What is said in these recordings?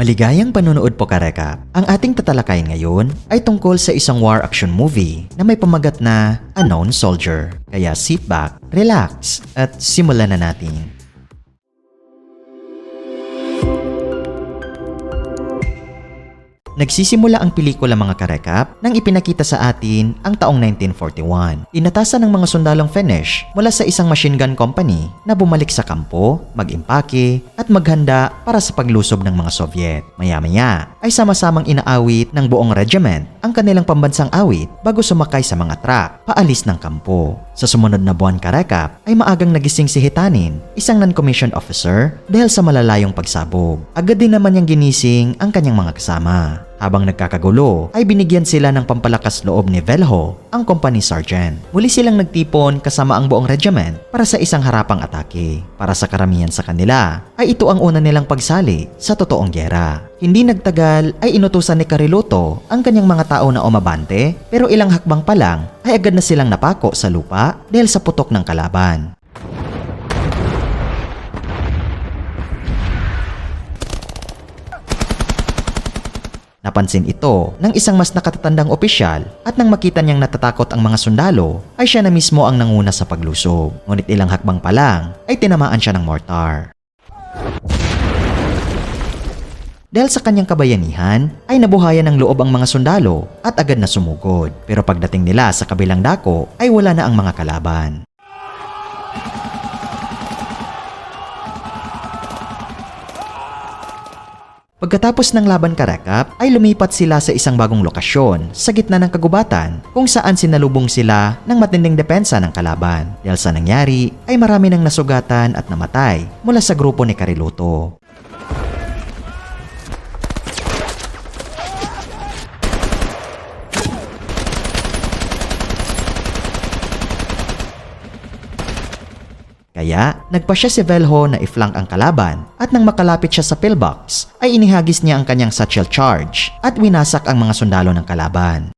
Maligayang panonood po kareka. Ang ating tatalakayin ngayon ay tungkol sa isang war action movie na may pamagat na Unknown Soldier. Kaya sit back, relax, at simulan na natin. Nagsisimula ang pelikula mga karekap nang ipinakita sa atin ang taong 1941. Inatasan ng mga sundalong Finnish mula sa isang machine gun company na bumalik sa kampo, mag-impake at maghanda para sa paglusob ng mga Soviet. Maya-maya ay sama-samang inaawit ng buong regiment ang kanilang pambansang awit bago sumakay sa mga truck paalis ng kampo. Sa sumunod na buwan karekap ay maagang nagising si Hitanin, isang non-commissioned officer dahil sa malalayong pagsabog. Agad din naman niyang ginising ang kanyang mga kasama. Habang nagkakagulo, ay binigyan sila ng pampalakas loob ni Velho, ang company sergeant. Muli silang nagtipon kasama ang buong regiment para sa isang harapang atake. Para sa karamihan sa kanila, ay ito ang una nilang pagsali sa totoong gyera. Hindi nagtagal ay inutusan ni Cariloto ang kanyang mga tao na umabante pero ilang hakbang pa lang ay agad na silang napako sa lupa dahil sa putok ng kalaban. Napansin ito ng isang mas nakatatandang opisyal at nang makita niyang natatakot ang mga sundalo ay siya na mismo ang nanguna sa paglusob. Ngunit ilang hakbang pa lang ay tinamaan siya ng mortar. Dahil sa kanyang kabayanihan, ay nabuhayan ng loob ang mga sundalo at agad na sumugod. Pero pagdating nila sa kabilang dako, ay wala na ang mga kalaban. Pagkatapos ng laban karakap, ay lumipat sila sa isang bagong lokasyon sa gitna ng kagubatan kung saan sinalubong sila ng matinding depensa ng kalaban. Dahil sa nangyari, ay marami nang nasugatan at namatay mula sa grupo ni Kariluto. Kaya, nagpa siya si Velho na i-flank ang kalaban at nang makalapit siya sa pillbox, ay inihagis niya ang kanyang satchel charge at winasak ang mga sundalo ng kalaban.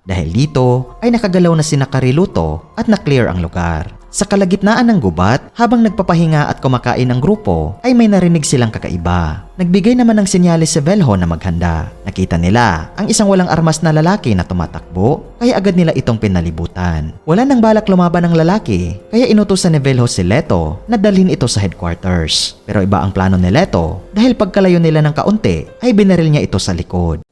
Dahil dito, ay nakagalaw na sina Kariluto at na-clear ang lugar. Sa kalagitnaan ng gubat, habang nagpapahinga at kumakain ang grupo, ay may narinig silang kakaiba. Nagbigay naman ng senyales si Velho na maghanda. Nakita nila ang isang walang armas na lalaki na tumatakbo, kaya agad nila itong pinalibutan. Wala nang balak lumaban ng lalaki, kaya inutusan ni Velho si Leto na dalhin ito sa headquarters. Pero iba ang plano ni Leto dahil pagkalayo nila ng kaunti, ay binaril niya ito sa likod.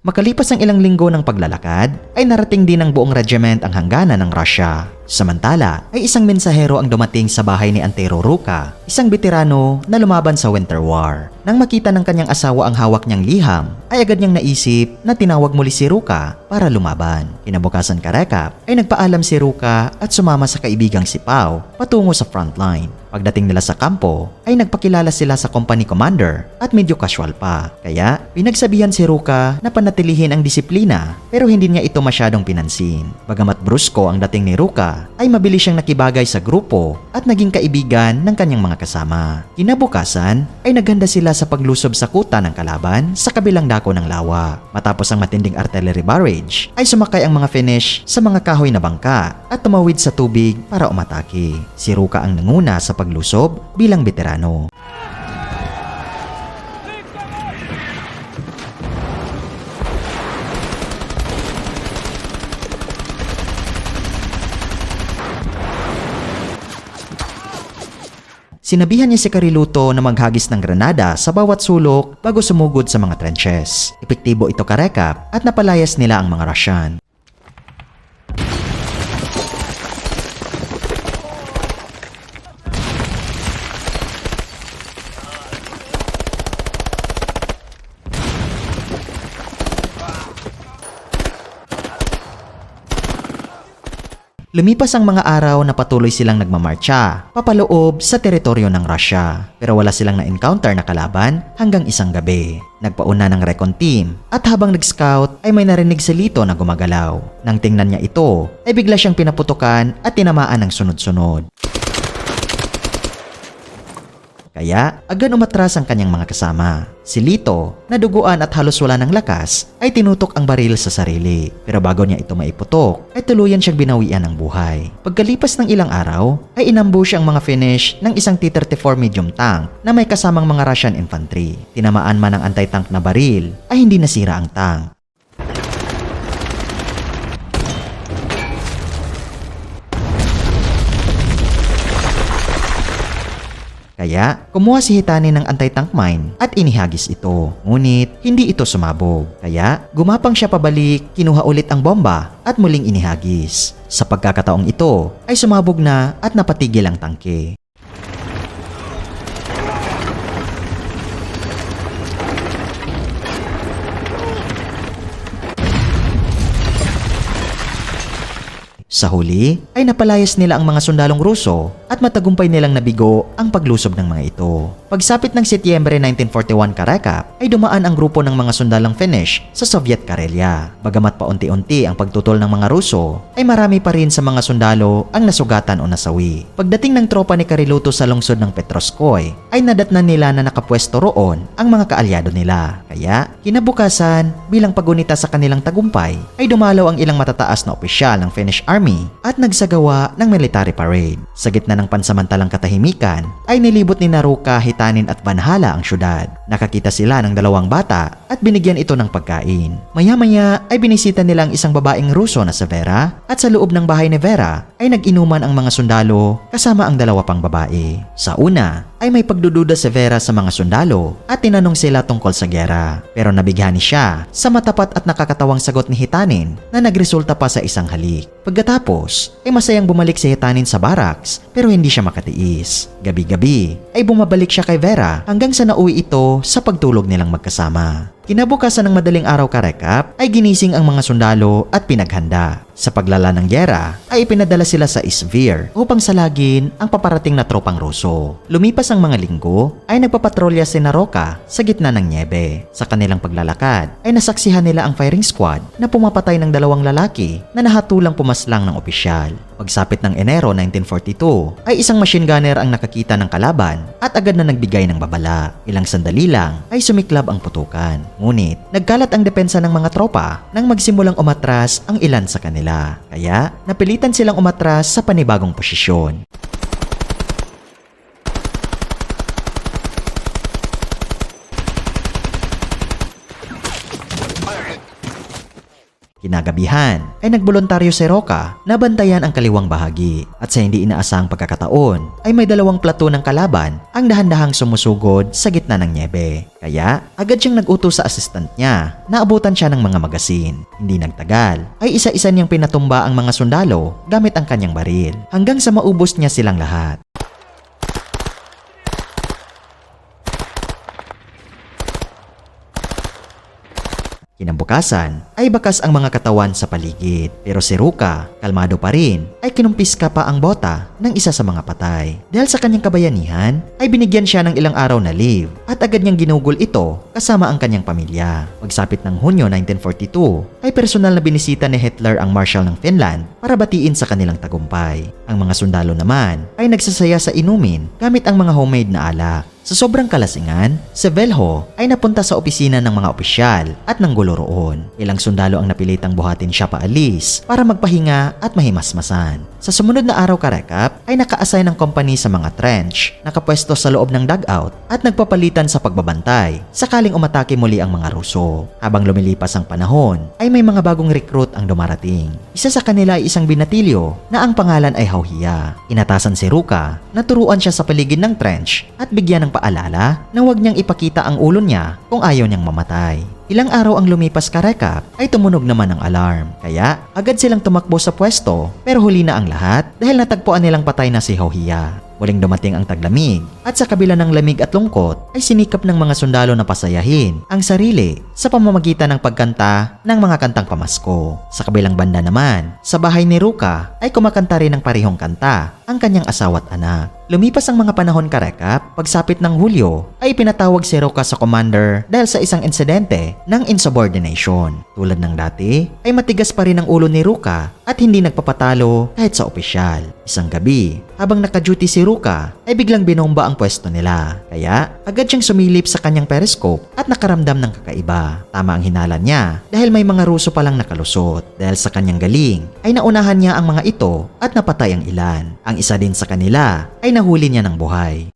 Makalipas ang ilang linggo ng paglalakad, ay narating din ng buong regiment ang hangganan ng Russia. Samantala, ay isang mensahero ang dumating sa bahay ni Antero Ruka, isang veterano na lumaban sa Winter War. Nang makita ng kanyang asawa ang hawak niyang liham, ay agad niyang naisip na tinawag muli si Ruka para lumaban. Kinabukasan karekap, ay nagpaalam si Ruka at sumama sa kaibigang si Pau patungo sa frontline. Pagdating nila sa kampo, ay nagpakilala sila sa company commander at medyo casual pa. Kaya, pinagsabihan si Ruka na panatilihin ang disiplina pero hindi niya ito masyadong pinansin. Bagamat brusko ang dating ni Ruka, ay mabilis siyang nakibagay sa grupo at naging kaibigan ng kanyang mga kasama. Kinabukasan, ay naghanda sila sa paglusob sa kuta ng kalaban sa kabilang dako ng lawa. Matapos ang matinding artillery barrage, ay sumakay ang mga Finnish sa mga kahoy na bangka at tumawid sa tubig para umatake. Si Ruka ang nanguna sa paglusob bilang veterano. Sinabihan niya si Kariluto na maghagis ng granada sa bawat sulok bago sumugod sa mga trenches. Epektibo ito karekap at napalayas nila ang mga Russian. Lumipas ang mga araw na patuloy silang nagmamarcha, papaloob sa teritoryo ng Russia. Pero wala silang na-encounter na kalaban hanggang isang gabi. Nagpauna ng recon team at habang nag-scout ay may narinig si Lito na gumagalaw. Nang tingnan niya ito, ay bigla siyang pinaputukan at tinamaan ng sunod-sunod. Kaya agad umatras ang kanyang mga kasama. Si Lito, na duguan at halos wala ng lakas, ay tinutok ang baril sa sarili. Pero bago niya ito maiputok, ay tuluyan siyang binawian ng buhay. Pagkalipas ng ilang araw, ay inambush ang mga finish ng isang T-34 medium tank na may kasamang mga Russian infantry. Tinamaan man ng anti-tank na baril, ay hindi nasira ang tank. Kaya, kumuha si Hitani ng anti-tank mine at inihagis ito. Ngunit, hindi ito sumabog. Kaya, gumapang siya pabalik, kinuha ulit ang bomba at muling inihagis. Sa pagkakataong ito, ay sumabog na at napatigil ang tangke. Sa huli, ay napalayas nila ang mga sundalong Ruso at matagumpay nilang nabigo ang paglusob ng mga ito. Pagsapit ng Setyembre 1941 Karekap, ay dumaan ang grupo ng mga sundalong Finnish sa Soviet Karelia. Bagamat paunti-unti ang pagtutol ng mga Ruso, ay marami pa rin sa mga sundalo ang nasugatan o nasawi. Pagdating ng tropa ni Kariluto sa lungsod ng Petroskoy, ay nadatnan nila na nakapwesto roon ang mga kaalyado nila. Kaya, kinabukasan, bilang pagunita sa kanilang tagumpay, ay dumalaw ang ilang matataas na opisyal ng Finnish Army at nagsagawa ng military parade. Sa gitna ng pansamantalang katahimikan, ay nilibot ni Naruka, Hitanin at Vanhala ang syudad. Nakakita sila ng dalawang bata at binigyan ito ng pagkain. Maya-maya ay binisita nila ang isang babaeng Ruso na sa Vera at sa loob ng bahay ni Vera ay nag-inuman ang mga sundalo kasama ang dalawa pang babae. Sa una, ay may pagdududa si Vera sa mga sundalo at tinanong sila tungkol sa gera. Pero nabighani siya sa matapat at nakakatawang sagot ni Hitanin na nagresulta pa sa isang halik. Pagkatapos, ay masayang bumalik si Hitanin sa barracks pero hindi siya makatiis. Gabi-gabi ay bumabalik siya kay Vera hanggang sa nauwi ito sa pagtulog nilang magkasama. Kinabukasan ng madaling araw karekap ay ginising ang mga sundalo at pinaghanda. Sa paglala ng gyera ay ipinadala sila sa Isvir upang salagin ang paparating na tropang Ruso. Lumipas ang mga linggo ay nagpapatrolya si Naroka sa gitna ng niebe. Sa kanilang paglalakad ay nasaksihan nila ang firing squad na pumapatay ng dalawang lalaki na nahatulang pumaslang ng opisyal. Pagsapit ng Enero 1942 ay isang machine gunner ang nakakita ng kalaban at agad na nagbigay ng babala. Ilang sandali lang ay sumiklab ang putukan. Ngunit nagkalat ang depensa ng mga tropa nang magsimulang umatras ang ilan sa kanila. Kaya napilitan silang umatras sa panibagong posisyon. Kinagabihan ay nagbolontaryo si Roca na bantayan ang kaliwang bahagi at sa hindi inaasahang pagkakataon ay may dalawang plato ng kalaban ang dahan-dahang sumusugod sa gitna ng niebe. Kaya agad siyang nag-utos sa assistant niya na abutan siya ng mga magasin. Hindi nagtagal ay isa-isa niyang pinatumba ang mga sundalo gamit ang kanyang baril hanggang sa maubos niya silang lahat. Kinabukasan ay bakas ang mga katawan sa paligid. Pero si Ruka, kalmado pa rin, ay kinumpiska pa ang bota ng isa sa mga patay. Dahil sa kanyang kabayanihan, ay binigyan siya ng ilang araw na leave at agad niyang ginugol ito kasama ang kanyang pamilya. Pagsapit ng Hunyo 1942, ay personal na binisita ni Hitler ang Marshal ng Finland para batiin sa kanilang tagumpay. Ang mga sundalo naman ay nagsasaya sa inumin gamit ang mga homemade na alak. Sa sobrang kalasingan, si Velho ay napunta sa opisina ng mga opisyal at nanggulo roon. Ilang sundalo ang napilitang buhatin siya paalis para magpahinga at mahimasmasan. Sa sumunod na araw karekap ay naka-assign ng company sa mga trench, nakapwesto sa loob ng dugout at nagpapalitan sa pagbabantay sakaling umatake muli ang mga Ruso. Habang lumilipas ang panahon ay may mga bagong recruit ang dumarating. Isa sa kanila ay isang binatilyo na ang pangalan ay Hauhia. Inatasan si Ruka na turuan siya sa paligid ng trench at bigyan ng paalala na huwag niyang ipakita ang ulo niya kung ayaw niyang mamatay. Ilang araw ang lumipas karekap ay tumunog naman ang alarm. Kaya agad silang tumakbo sa pwesto pero huli na ang lahat dahil natagpuan nilang patay na si Hauhia. Muling dumating ang taglamig at sa kabila ng lamig at lungkot ay sinikap ng mga sundalo na pasayahin ang sarili sa pamamagitan ng pagkanta ng mga kantang pamasko. Sa kabilang banda naman, sa bahay ni Ruka ay kumakanta rin ng parihong kanta ang kanyang asawa at anak. Lumipas ang mga panahon karekap, pagsapit ng Hulyo ay pinatawag si Ruka sa commander dahil sa isang insidente ng insubordination. Tulad ng dati, ay matigas pa rin ang ulo ni Ruka at hindi nagpapatalo kahit sa opisyal. Isang gabi, habang naka-duty si Ruka, ay biglang binomba ang pwesto nila. Kaya, agad siyang sumilip sa kanyang periscope at nakaramdam ng kakaiba. Tama ang hinala niya dahil may mga Ruso palang nakalusot. Dahil sa kanyang galing, ay naunahan niya ang mga ito at napatay ang ilan. Ang isa din sa kanila ay nahuli niya ng buhay.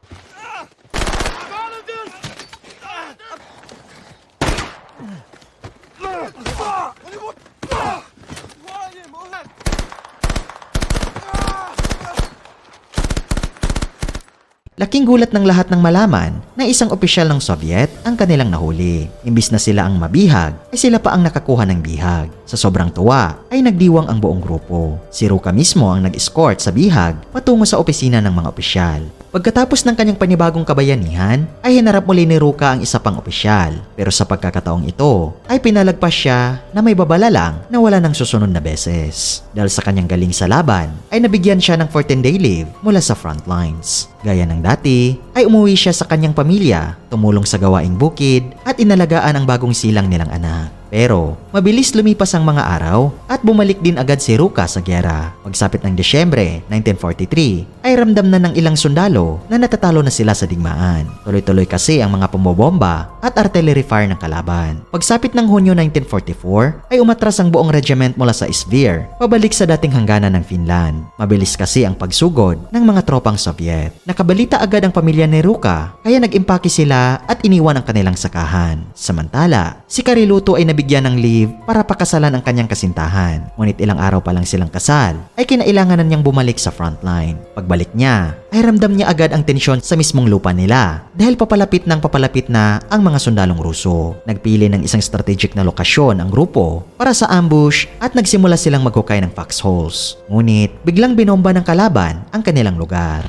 Laking gulat ng lahat ng malaman na isang opisyal ng Soviet ang kanilang nahuli. Imbis na sila ang mabihag, ay sila pa ang nakakuha ng bihag. Sa sobrang tuwa, ay nagdiwang ang buong grupo. Si Ruka mismo ang nag-escort sa bihag patungo sa opisina ng mga opisyal. Pagkatapos ng kanyang panibagong kabayanihan, ay hinarap muli ni Ruka ang isa pang opisyal. Pero sa pagkakataong ito, ay pinalagpas siya na may babala lang na wala ng susunod na beses. Dahil sa kanyang galing sa laban, ay nabigyan siya ng 14-day leave mula sa front lines. Gaya ng dati, ay umuwi siya sa kanyang pamilya, tumulong sa gawaing bukid, at inalagaan ang bagong silang nilang anak. Pero, mabilis lumipas ang mga araw at bumalik din agad si Ruka sa gyera. Pagsapit ng Desyembre 1943, ay ramdam na ng ilang sundalo na natatalo na sila sa digmaan. Tuloy-tuloy kasi ang mga pumobomba at artillery fire ng kalaban. Pagsapit ng Hunyo 1944, ay umatras ang buong regiment mula sa Svir, pabalik sa dating hangganan ng Finland. Mabilis kasi ang pagsugod ng mga tropang Soviet. Nakabalita agad ang pamilya ni Ruka, kaya nag-impake sila at iniwan ang kanilang sakahan. Samantala, si Kariluto ay nabigyan ng leave para pakasalan ang kanyang kasintahan. Ngunit ilang araw pa lang silang kasal, ay kinailangan na niyang bumalik sa frontline. Pagbalik niya, ay ramdam niya agad ang tensyon sa mismong lupa nila dahil papalapit ng papalapit na ang mga sundalong Ruso. Nagpili ng isang strategic na lokasyon ang grupo para sa ambush at nagsimula silang maghukay ng foxholes. Ngunit biglang binomba ng kalaban ang kanilang lugar.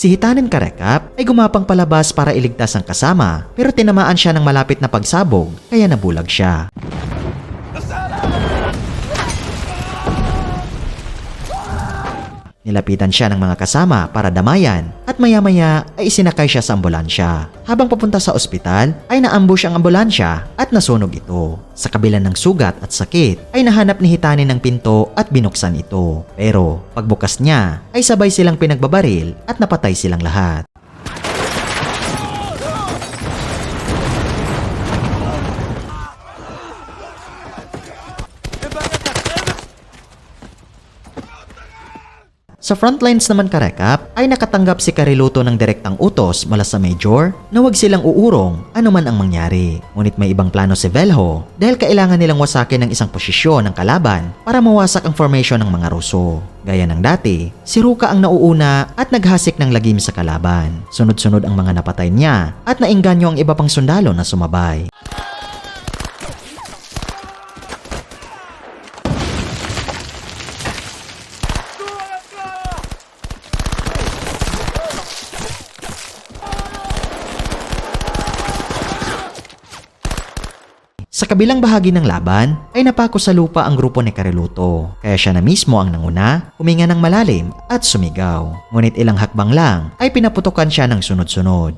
Si Hitanen Karekap ay gumapang palabas para iligtas ang kasama pero tinamaan siya ng malapit na pagsabog kaya nabulag siya. Nilapitan siya ng mga kasama para damayan at maya-maya ay isinakay siya sa ambulansya. Habang papunta sa ospital ay naambush ang ambulansya at nasunog ito. Sa kabila ng sugat at sakit ay nahanap ni Hitani ng pinto at binuksan ito. Pero pagbukas niya ay sabay silang pinagbabaril at napatay silang lahat. Sa frontlines naman karekap ay nakatanggap si Kariluto ng direktang utos mula sa Major na huwag silang uurong anuman ang mangyari. Ngunit may ibang plano si Velho dahil kailangan nilang wasakin ng isang posisyon ng kalaban para mawasak ang formation ng mga Ruso. Gaya ng dati, si Ruka ang nauuna at naghasik ng lagim sa kalaban. Sunod-sunod ang mga napatay niya at nainganyo ang iba pang sundalo na sumabay. Sa kabilang bahagi ng laban ay napako sa lupa ang grupo ni Kariluto. Kaya siya na mismo ang nanguna, huminga ng malalim at sumigaw. Ngunit ilang hakbang lang ay pinaputokan siya ng sunod-sunod.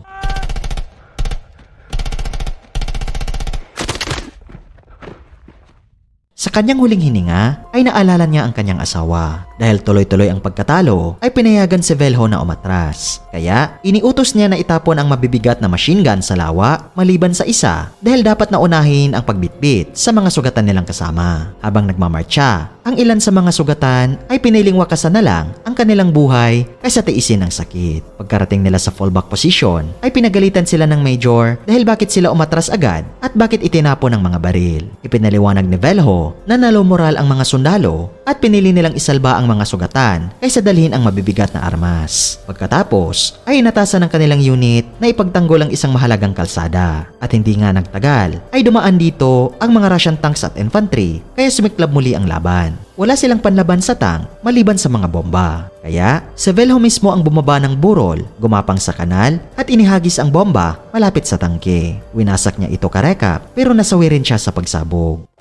Sa kanyang huling hininga ay naalala niya ang kanyang asawa. Dahil tuloy-tuloy ang pagkatalo ay pinayagan si Velho na umatras. Kaya iniutos niya na itapon ang mabibigat na machine gun sa lawa maliban sa isa dahil dapat na unahin ang pagbitbit sa mga sugatan nilang kasama. Habang nagmamarcha, ang ilan sa mga sugatan ay piniling wakasan na lang ang kanilang buhay kaysa tiisin ng sakit. Pagkarating nila sa fallback position ay pinagalitan sila ng major dahil bakit sila umatras agad at bakit itinapon ang mga baril. Ipinaliwanag ni Velho na nalo moral ang mga sundalo at pinili nilang isalba ang mga sugatan kaysa dalhin ang mabibigat na armas. Pagkatapos ay inatasan ng kanilang unit na ipagtanggol ang isang mahalagang kalsada at hindi nga nagtagal ay dumaan dito ang mga Russian tanks at infantry kaya sumiklab muli ang laban. Wala silang panlaban sa tank maliban sa mga bomba. Kaya, si Velho mismo ang bumaba ng burol, gumapang sa kanal at inihagis ang bomba malapit sa tangke. Winasak niya ito karekap pero nasawi rin siya sa pagsabog.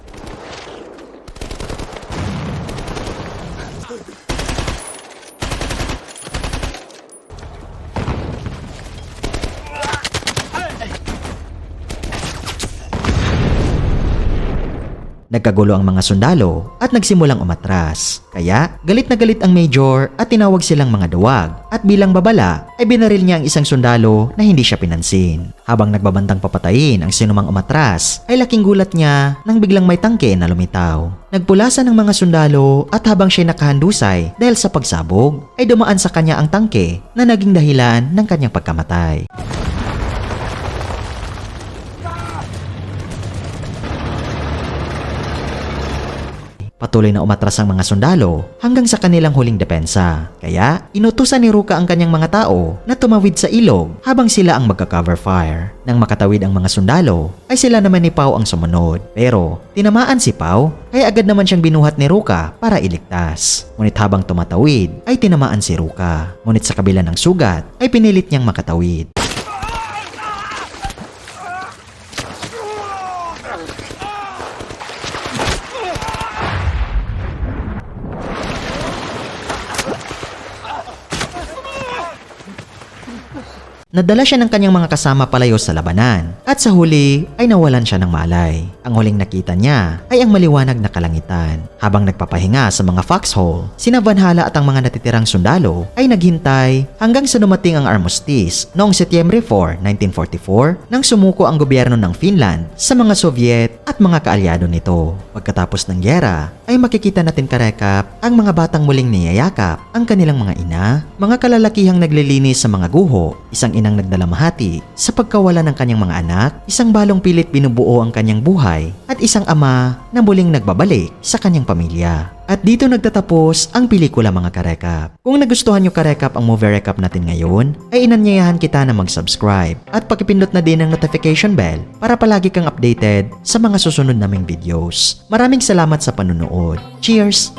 Nagkagulo ang mga sundalo at nagsimulang umatras. Kaya galit na galit ang Major at tinawag silang mga duwag. At bilang babala ay binaril niya ang isang sundalo na hindi siya pinansin. Habang nagbabandang papatayin ang sinumang umatras ay laking gulat niya nang biglang may tangke na lumitaw. Nagpulasan ng mga sundalo at habang siya nakahandusay dahil sa pagsabog ay dumaan sa kanya ang tangke na naging dahilan ng kanyang pagkamatay. Patuloy na umatras ang mga sundalo hanggang sa kanilang huling depensa. Kaya, inutusan ni Ruka ang kanyang mga tao na tumawid sa ilog habang sila ang magka-cover fire. Nang makatawid ang mga sundalo, ay sila naman ni Pau ang sumunod. Pero, tinamaan si Pau, kaya agad naman siyang binuhat ni Ruka para iligtas. Ngunit habang tumatawid, ay tinamaan si Ruka. Ngunit sa kabila ng sugat, ay pinilit niyang makatawid. 就 是 Nadala siya ng kanyang mga kasama palayo sa labanan at sa huli ay nawalan siya ng malay. Ang huling nakita niya ay ang maliwanag na kalangitan. Habang nagpapahinga sa mga foxhole, sina Van Hala at ang mga natitirang sundalo ay naghintay hanggang sa dumating ang armistice noong Setyembre 4, 1944 nang sumuko ang gobyerno ng Finland sa mga Soviet at mga kaalyado nito. Pagkatapos ng gyera ay makikita natin karekap ang mga batang muling niyayakap ang kanilang mga ina, mga kalalakihang naglilinis sa mga guho, isang inang nagdalamahati sa pagkawala ng kanyang mga anak, isang balong pilit binubuo ang kanyang buhay, at isang ama na muling nagbabalik sa kanyang pamilya. At dito nagtatapos ang pelikula mga karekap. Kung nagustuhan nyo karekap ang movie recap natin ngayon, ay inanyayahan kita na mag-subscribe at pakipindot na din ang notification bell para palagi kang updated sa mga susunod naming videos. Maraming salamat sa panunood. Cheers!